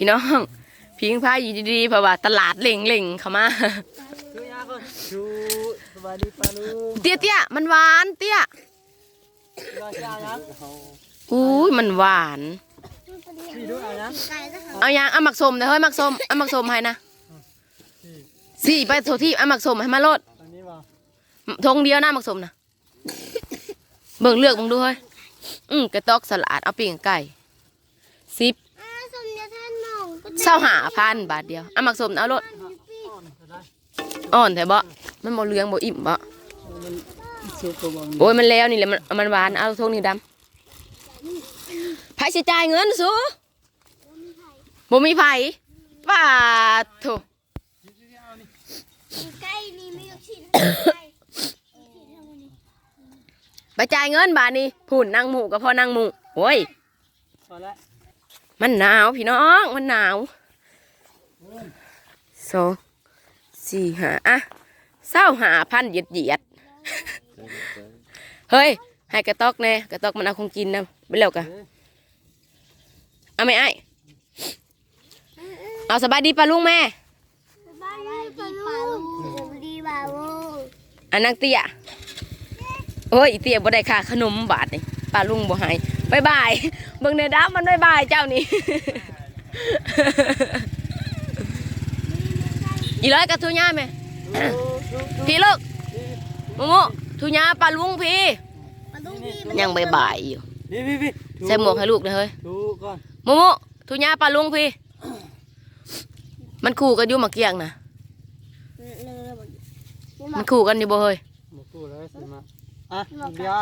พี่น้องพิงพายอยู่ดีๆเพราะว่าตลาดเล่งเล่งๆเข้ามาเตี้ยเตี้ยมันหวานเตี้ยอเช้ายังอุ้ยมันหวานเอายางเอาหมักสมนะเฮ้ยหมักสมเอาหมักสมให้นะสี่ไปโทที่เอาหมักสมให้มาโลดอันนี้บ่ทงเดียวหนะหมักสมนะเบิ่งเลือกเบิ่งดูเฮ้ยอืมกระตอกสลัดเอาปิ้งไก่สิบ เศร้าหาพันบาทเดียวเอาหมักสมเอาโลดอ่อนก็ได้อ่อนแต่บ่มันบ่เหลืองบ่อิ่มบ่มันสุกตัวบ่โอ้ยมันแล้วนี่แหละมันมันหวานเอาทงนี้ดำไผสิจ่ายเงินสูบ่มีไผป้าโถใกล้นี่ไม่ยกชิ้นไปจ่ายเงินบาทนี้พุ่นนั่งหมูกับพ่อนั่งหมูโอ้ยพอแล้ว มันหนาวพี่น้องมันหนาวสองสี่หาอะเศร้าหาพันเหยียดเหยียดเฮ้ยให้กระตอกแน่กระตอกมันเอาของกินนะไปแล้วกะเอาไหม่ไอ้เอาสบายดีปะลุงแม่บ้านนี้ปลาลูกดีบ่าวอันนางเตี้ยโอ้ยอีเตี้ยบ่ได้ค่าขนมบาทนี่ปลาลุงบ่ใหายบายบาย เบิ่งในด้ามันบายบายเจ้านี่ อีร้อยกับทุญ่าไหมพี่ลูกโมโมทุญ่าปลาลุงพี่ปลาลูกพี่มันยังบายบายอยู่พี่พี่พี่ใส่หมวกให้ลูกนะเฮ้ยดูก่อนโมโมทุญ่าปลาลุงพี่ มันคู่กันอยู่หมาเกียงนะมันคู่กันอยู่บ่เฮ้ยหมดตู้แล้วสิมาอะเดียว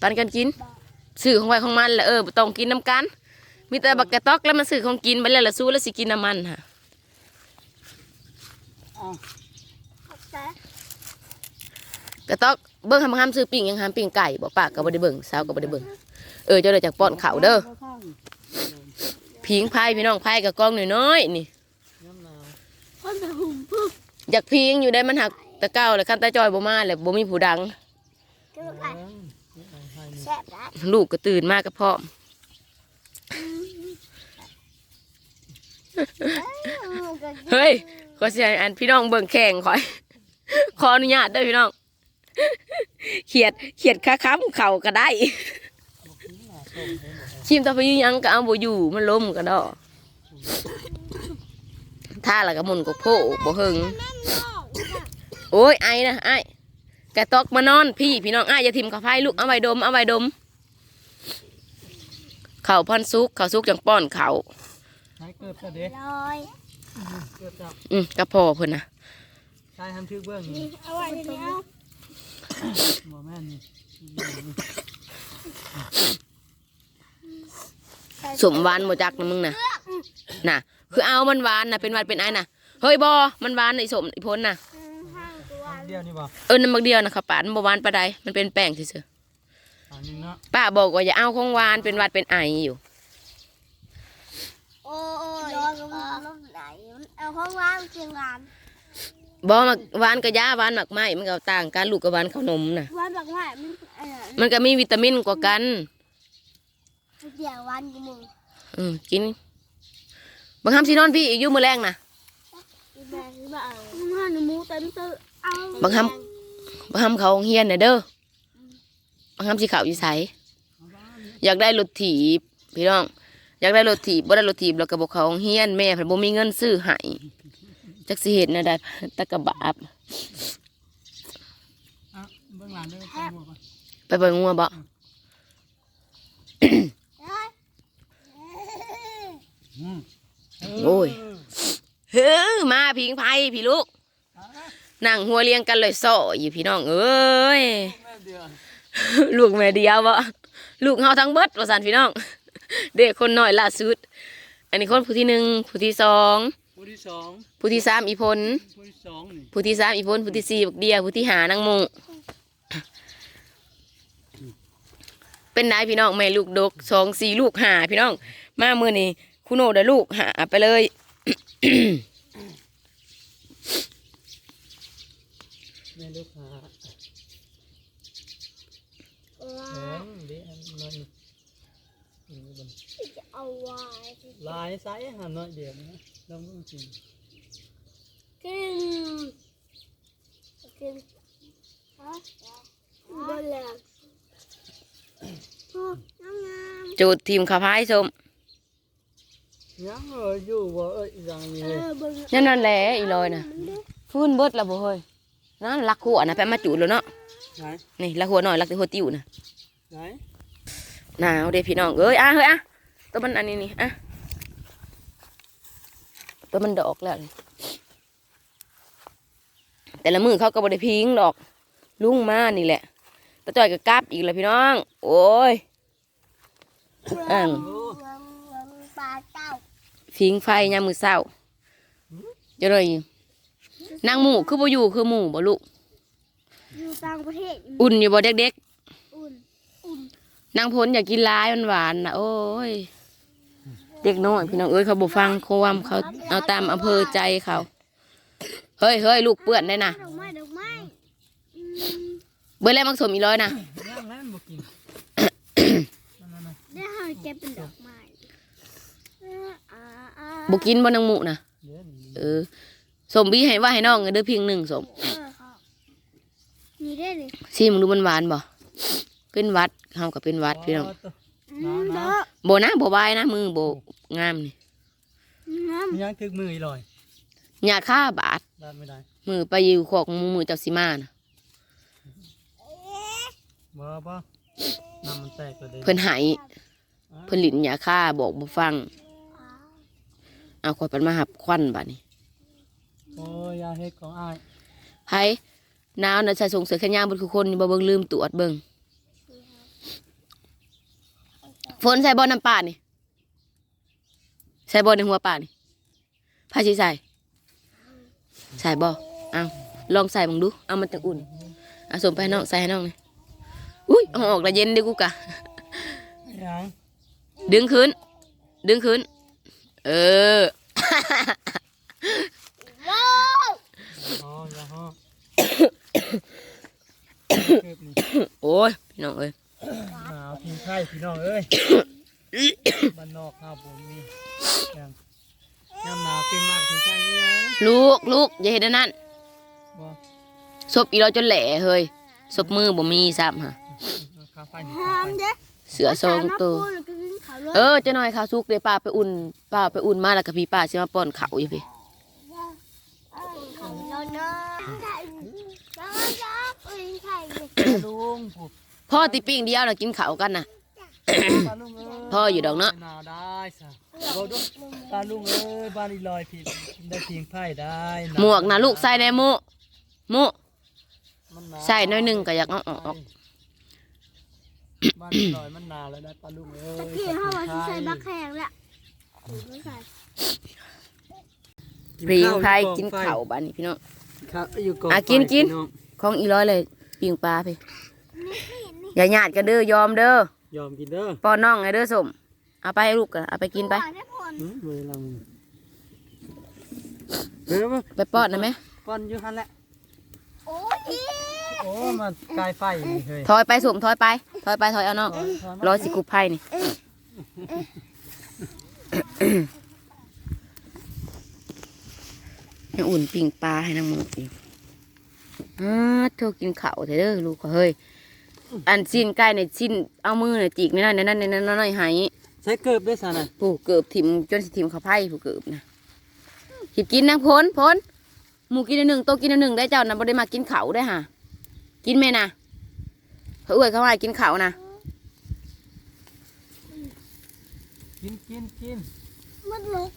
ปันกันกิน ซื้อของไว้ของมันแหละเออบ่ต้องกินน้ำกัน มีแต่บักกระตอกแล้วมันซื้อของกินไปแล้วละสู้แล้วสิกินน้ำมันฮะเอากระตอกเบิ่งทำห้ามซื้อปิ้งยังห้ามปิ้งไก่บ่ปากก็บ่ได้เบิ่งสาวก็บ่ได้เบิ่งเออเจ้าเด้อจากป้อนข้าวเด้อพิงพายพี่น้องพายกับกองน้อยๆนี่น้ำหนาวคนตะหุ่มพึ่งอยากพิงอยู่ได้มันหักตะเก้าเลยคันตาจอยบ่มาเลยบ่มีผู้ดัง แซ่บได้ลูกก็ตื่นมากก็พร้อมเฮ้ยขอเสียอันพี่น้องเบิ่งแข่งขอย ขออนุญาตเด้อพี่น้องเขียดเขียดค้าค้ำเข่าก็ได้ ชิมต่อไปยังก็เอาบ่อยู่มันล้มก็ดอกถ้าและก็หมุนกบโพบ่เฮิงโอ้ยไอ้นะไอ้ กระตอกมานอน พี่พี่น้องไอ้ายอย่าทิมกับไฟลูกเอาไว้ดมเอาไว้ดม เข่าวพันซุกเข่าวซุกจังป้อนเข่าวใช้เกิดก็เด็กลอยเกิดจับอืมกระพอเพิ่นนะใช้ทำชื่อเบื้องนี่เอาไว้เดี๋ยวบ่แม่นนี่สมหวานบ่จักนะมึงน่ะน่ะ คือเอามันหวานน่ะเป็นหวัดเป็นไอ้น่ะ เฮ้ยบอมันหวานไอ้สมไอ้พ้นน่ะห้างตัว เดียวนี่บ่เออน้ำบักเดียวนะครับป้ามันบ่หวานปานใดมันเป็นแป้งซื่ออันนี้เนาะๆป้าบอกว่าอย่าเอาของหวานเป็นหวัดเป็นไออยู่ โอ้ยร้อนลมลมไหลเอาห้องว่างเชียงรานบ่มักหวานกับยาหวานหมักไม้มันก็ต่างกันลูกกับหวานขนมน่ะ วันแบบว่ามันเออมันก็มีวิตามินกว่ากันเดี๋ยววันกูมึงอืมกินบางคำสินอนพี่อีกอยู่มื้อแรงน่ะ อีแม่คือว่าเอาห้าหนูมูเต็มตื้อเอา บางคำบางคำเขาโรงเฮียนน่ะเด้อบางคำสิเขาอยู่ไสอยากได้รถถีบพี่น้อง อยากได้รถถีบบ่ได้รถถีบแล้วก็บอกเขาโรงเฮียนแม่เพิ่นบ่มีเงินซื้อให้จักสิเฮ็ดแน่ได้ตะกะบาบอะเบื้องหลังด้วยไปไปเบิ่งงัวบ่โอ้ยเฮ้อมาพิงไผพี่ลูก นั่งหัวเรียงกันเลยซ้ออยู่พี่น้องเอ้ยแม่เดียวลูกแม่เดียวบ่ลูกเฮาทั้งเบิดว่าซั่นพี่น้อง เด็กคนน้อยล่าสุด อันนี้คนผู้ที่หนึ่งผู้ที่สองผู้ที่สองผู้ที่สามอีพลผู้ที่สองนี่ผู้ที่สามอีพลผู้ที่สี่บักเดียผู้ที่หานางโมเป็นนายพี่น้องแม่ลูกดกสองสี่ลูกหาพี่น้อง มามือนี่คุณโนได้ลูกหาไปเลย แม่ลูกหาว้าเอ้ยเดี๋ยวอันนั้นนี่บนจะเอาไว้ลายไซส์หาหน่อยเดียวนะลองดูจริงกินกินฮะบนแล้วโอ้น้ำงามจูดทีมขาพายส้มยังเอออยู่บ่เอ้ยยังมีเอเลยอเบิ่งนั่นนั่นแหละอีลอยน่ะฟื้นเบิดแล้วบ่เฮ้ย นั่นลักหัวนะแปะมาจูดแล้วเนาะไหนนี่ลักหัวหน่อยลักแต่หัวติ้วน่ะไหนหนาวเด้พี่น้องเอ้ยอะเฮ้ยอะตัวมันอันนี้นี่อะตัวมันดอกแล้วนี่แต่ละมือเขาก็บ่ได้พิงดอกลุงมานี่แหละตาจ้อยก็กลับอีกแล้วพี่น้อง โอ้ยอ่างโอ้เบิ่งเบิ่งปลาเต้าพิงไฟยามมือเศร้าจะเลย นางหมูคือบ่อยู่คือหมูบ่ลูกอยู่ต่างประเทศอุ่นอยู่บ่เด็กอุ่นอุ่นๆนางพลอยากกินร้ายหวานๆนะโอ้ยเด็กน้อยพี่น้องเอ้ยเขาบ่ฟังความเขาเอาตามอำเภอใจเขาเฮ้ยเฮ้ยลูกเปื้อนได้นะดอกไม้ดอกไม้อืมเบิ่แล้วมักสมอีร้อยนะยังแล้วมันบ่กินนั่นน่ะได้เฮาเก็บเป็นดอกไม้เอออ่าอ่าบ่กินบ่นางหมูนะเดี๋ยวนี้เออ สมบีให้ว่าให้น้องเด้อเพียงหนึ่งสมเออครับนี่ได้เลยซีมึงดูมันหวานบ่เป็นหวัดเฮาก็เป็นหวัดพี่น้องตัวอืมน้าเด้อบ่นะบ่บายนะมือบ่งามนี่น้มียังถึกมืออีลอยยาฆ่าบาดได้ไม่ได้มือไปอยู่ขอกมือมือเจ้าสิมานะบ่บ่น้ำมันแตกก็ได้เพิ่นใหายเพิ่นหลินยาฆ่าบอกบ่ฟังำเอาขอยเพิ่นมาหับควันบัดนี้ โอ้ยยาเฮ็ดของอ้ายไผหนาวน่ะใส่ส่งเสื้อแขนยาวเบ่คือคนนี่บ่เบิ่งลืมตรวจเบิ่งฝนใส่บ่น้ำปลานี่ใส่บ่ในหัวปลานี่พาสิใส่ใส่บ่เอาลองใส่มึงดูเอามันจะอุ่นเอาส่งไปให้น้องใส่ให้น้องเลยอุ้ยเอาออกและเย็นเดิกูกะ ยังดึงขึ้น ดึงขึ้น เออ ว้าว อ๋อยาฮ้อเก็บนี่ โอ้ย พี่น้องเอ้ยหนาวทิ้งไข่พี่น้องเอ้ยบ้านนอกครับผมนี่ยังยามหนาวเป็นมากทิ้งไข่นี่ยังลูกลูกอย่าเห็นอันนั่นบ่ศพอีเราจนแหล่เฮ้ยศพมือบ่มีซ้ำฮะข้าวไฟนี่หอมเด้อเสือสองตัวพูดแล้วก็กินข้าวเลยเออเจะหน่อยข้าวสุกเดี๋ยวป้าไปอุ่นป้าไปอุ่นมาแล้วกับพี่ป้าสิมาป้อนข้าวอยู่พี่ข้าวเนาะเนาะไข่แล้วก็ยักษ์เอ้ยไข่เลยลุงผูก พ่อติปิ้งเดียวน่ะกินข้าวกันน่ะตาลุงเอ้ยพ่ออยู่ดอกเนาะหนาวได้สะบ่ดูตาลุงเอ้ยบ้านอีลอยผิดได้ทิ้งไผ่ได้หมวกนะลูกใส่ได้หมุหมุมันหนาวใส่หน้อยหนึ่งก็อยากเอาออก บ้านอีลอยมันหนาวแล้วได้ตาลุงเอ้ยตะกี้เขาว่าสิใส่บักแขกแหละไม่ใส่ปีงไผ่กินข้าวบ้านนี้พี่น้องครับอยู่กองอะกินไฟกินพี่องของอีร้อยเลยปิงปลาพี่ อย่าหยาดกันเด้อยอมเด้อยอมกินเด้อป้อนน้องไงเด้อสมเอาไปให้ลูกกันเอาไปกินไปก่อนให้ผลหืมเวลาเด้อมาไปป้อนนะไหมป้อนอยู่หันแหละโอ้ยโอ้มันกลายไฟนี่เฮ้ยถอยไปสมถอยไปถอยไปถอยเอาน้องร้อยสิกุไพ่นี่ให้อุ่นปิงปลาให้นางหมูอีกอ่าเธอกินข้าวเถอะเด้อลูกเขาเฮ้ย อันสิ้นใกล้ในสิ้นเอามือเนี่ยจีกในนั้นในนั้นในนั้นน้อยๆใหายใช้เกิบด้วยสันน่ะผู้เกือบถิ่มจนสิถิ่มเขาไพ่ผู้เกือบนะหิดกินนะพ้นพ้นหมูกินอันหนึ่งโตกินอันหนึ่งได้เจ้านะบ่ได้มากินเขาได้อค่ะกินไหมนะเขาเอ้ยเขาว่าให้กินเขานะกินกินกินมันลุก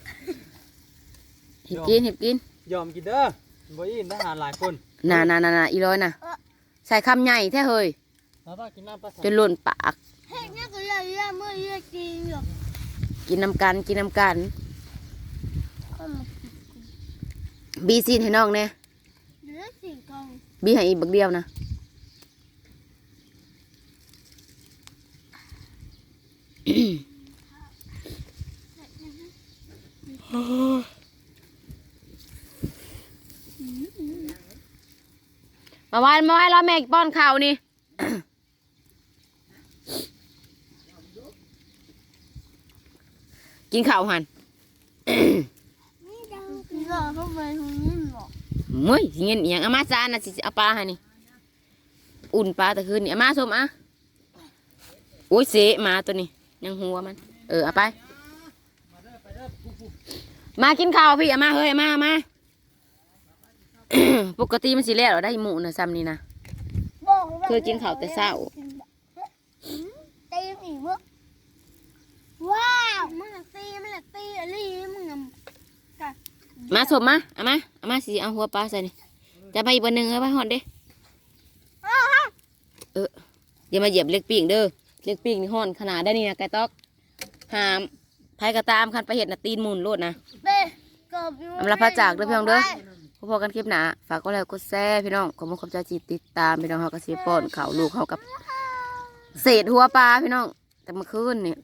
หิดกินหิดกินยอมกินเด้อบ่ยินทหารหลายคนน่าน่าน่าน่าอีร้อยน่ะใส่คำใหญ่แท้เฮ้ย เราต้องกินน้ำปลาจนหล่นปากเฮ้ยนี่ก็เลยเยอะเมื่อเยอะจริงหรอกกินน้ำกันกินน้ำกันก็มาบีซีนให้น้องเนี่ยเหลือสี่กล่องบีให้อีกบักเดียวนะมาไว้มาไว้รอแม่ป้อนข้าวนี่ กินข้าวหันนี่ดังพี่หล่อเข้าไปตรงนี้หรอเมื่อยสิเงินอีหยังอามาจานน่ะสิเอาปลาให้นี่ อุ่นปลาแต่คืนนี่อามาส้มอะโอ้ยเสะหมาตัวนี้ ยังหัวมัน เออเอาไป มากินข้าวพี่อามาเฮ้ยอามาอามาปกติมันสิแล้วได้หมูนะซ้ำนี่นะบอกว่าเคยกินข้าวแต่เช้า ตีมอีกวะว้าว มันละตีมันละตีอะไรมึงอะมาสมมาเอามาเอามาสิเอาหัวปลาใส่นี่จะไปอีกวันหนึ่งเอาไปหอดเด้อ้าวเอออย่ามาเหยียบเล็กปีกเด้อเล็กปีกนี่ห่อนขนาดได้นี่นะไก่ตอกหามไผกระตามคันไปเห็ดนะตีนหมุนโลดนะเบ้กบอยู่อำลาพระจากเด้อพี่น้องเด้อพบกันคลิปหนาฝากก็แล้วกดแซ่พี่น้องขอบคุณขอบใจจีติดตามพี่น้องเขาก็เสียป้อนเขาลูกเขากับ เศษหัวปลาพี่น้อง แต่เมื่อคืนเนี่ย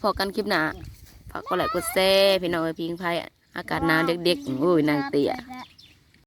พอกันคลิปหนาฝากก็หลายกดแซ่พี่น้องเอ้ยพิงไพ่อากาศหนาวเด็กๆโอ้ยนางเตี้ยแล้ว